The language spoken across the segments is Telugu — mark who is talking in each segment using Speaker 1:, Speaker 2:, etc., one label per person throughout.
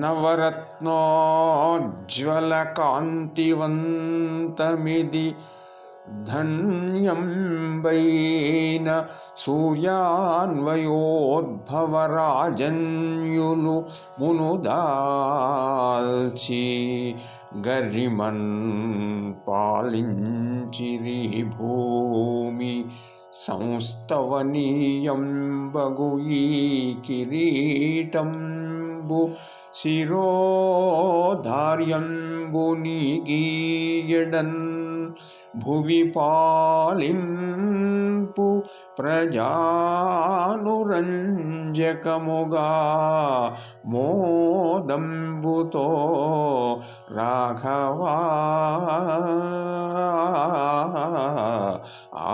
Speaker 1: నవరత్నోజ్వలకాంతివంతమిది ధన్యం వైన సూర్యాన్వయోద్భవరాజన్యులు మునుదాల్చి గరిమన్ పాలించిరి భూమి సంస్తవనీయంబగు ఈ కిరీటంబు శిరోధార్యంబునిగీయడన్ భువి పాలింపు ప్రజానురంజకముగా మోదంబుతో రాఘవా ఆ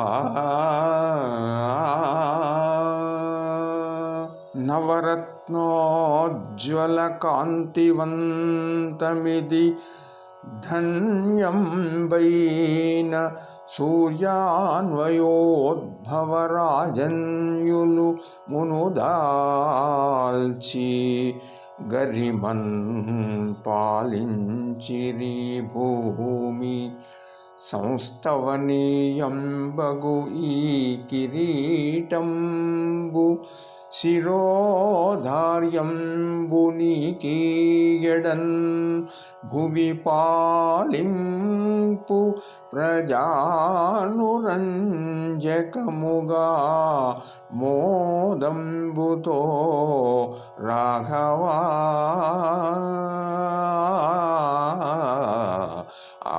Speaker 1: నవరత్నోజ్వలకాంతివంతమిది ధన్యం వైన సూర్యాన్వయోద్భవరాజన్యులు మునుదాల్చి గరిమన్ పాలించిరి భూమి సంస్థవనీయం బగు ఈ కిరీటంబు శిరోధార్యంబునికీయడన్ భువి పాలింపు ప్రజానురంజకముగా మోదంబుతో రాఘవా ఆ